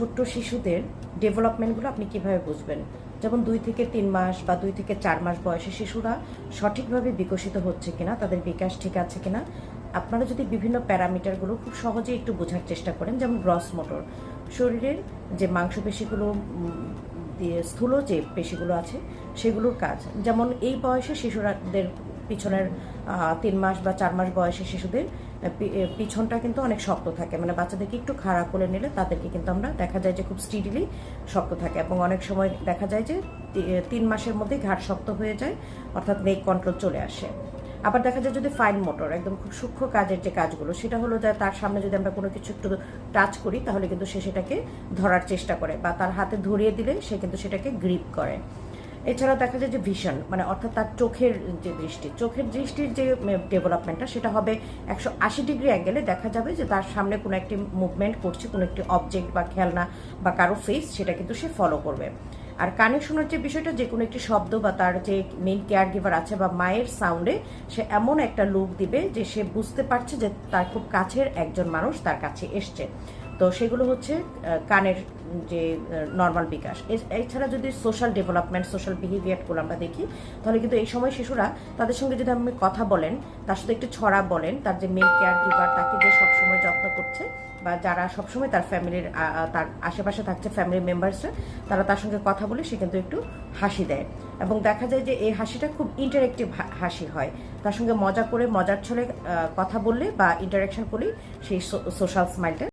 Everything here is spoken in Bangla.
ছোট্ট শিশুদের ডেভেলপমেন্টগুলো আপনি কীভাবে বুঝবেন? যেমন দুই থেকে তিন মাস বা দুই থেকে চার মাস বয়সে শিশুরা সঠিকভাবে বিকশিত হচ্ছে কিনা, তাদের বিকাশ ঠিক আছে কিনা, আপনারা যদি বিভিন্ন প্যারামিটারগুলো খুব সহজে একটু বোঝার চেষ্টা করেন, যেমন গ্রস মোটর। শরীরের যে মাংসপেশিগুলো দিয়ে স্থূল যে পেশিগুলো আছে, সেগুলোর কাজ। যেমন এই বয়সে শিশুরাদের পিছনের তিন মাস বা চার মাস বয়সে শিশুদের পিছনটা কিন্তু অনেক শক্ত থাকে। মানে বাচ্চাদেরকে একটু খাড়া করে নিলে তাদেরকে কিন্তু আমরা দেখা যায় যে খুব স্টিডিলি শক্ত থাকে এবং অনেক সময় দেখা যায় যে তিন মাসের মধ্যেই ঘাড় শক্ত হয়ে যায়, অর্থাৎ নেক কন্ট্রোল চলে আসে। আবার দেখা যায় যদি ফাইন মোটর, একদম খুব সূক্ষ্ম কাজের যে কাজগুলো, সেটা হলো যে তার সামনে যদি আমরা কোনো কিছু একটু টাচ করি, তাহলে কিন্তু সে সেটাকে ধরার চেষ্টা করে বা তার হাতে ধরিয়ে দিলে সে কিন্তু সেটাকে গ্রিপ করে। এছাড়া দেখা যায় যে ভিশন মানে অর্থাৎ তার চোখের যে দৃষ্টি, চোখের দৃষ্টির যে ডেভেলপমেন্টটা সেটা হবে একশো আশি ডিগ্রি অ্যাঙ্গেলে দেখা যাবে যে তার সামনে কোনো একটি মুভমেন্ট করছে, কোনো একটি অবজেক্ট বা খেলনা বা কারও ফেস সেটা কিন্তু সে ফলো করবে। আর কানে শোনার যে বিষয়টা, যে কোনো একটি শব্দ বা তার যে মেইন কেয়ার গিভার আছে বা মায়ের সাউন্ডে সে এমন একটা লুক দিবে যে সে বুঝতে পারছে যে তার খুব কাছের একজন মানুষ তার কাছে এসছে। তো সেগুলো হচ্ছে কানের যে নর্মাল বিকাশ। এছাড়া যদি সোশ্যাল ডেভেলপমেন্ট সোশ্যাল বিহেভিয়ারগুলো আমরা দেখি, তাহলে কিন্তু এই সময় শিশুরা তাদের সঙ্গে যদি আপনি কথা বলেন, তার সাথে একটু ছড়া বলেন, তার যে মেল কেয়ার গিভার তাকে যে সবসময় যত্ন করছে বা যারা সবসময় তার ফ্যামিলির তার আশেপাশে থাকছে ফ্যামিলি মেম্বার্সরা তারা তার সঙ্গে কথা বলে সে কিন্তু একটু হাসি দেয়। এবং দেখা যায় যে এই হাসিটা খুব ইন্টারেক্টিভ হাসি হয়। তার সঙ্গে মজা করে, মজার ছলে কথা বললে বা ইন্টারাকশন করলে সেই সোশ্যাল স্মাইলটা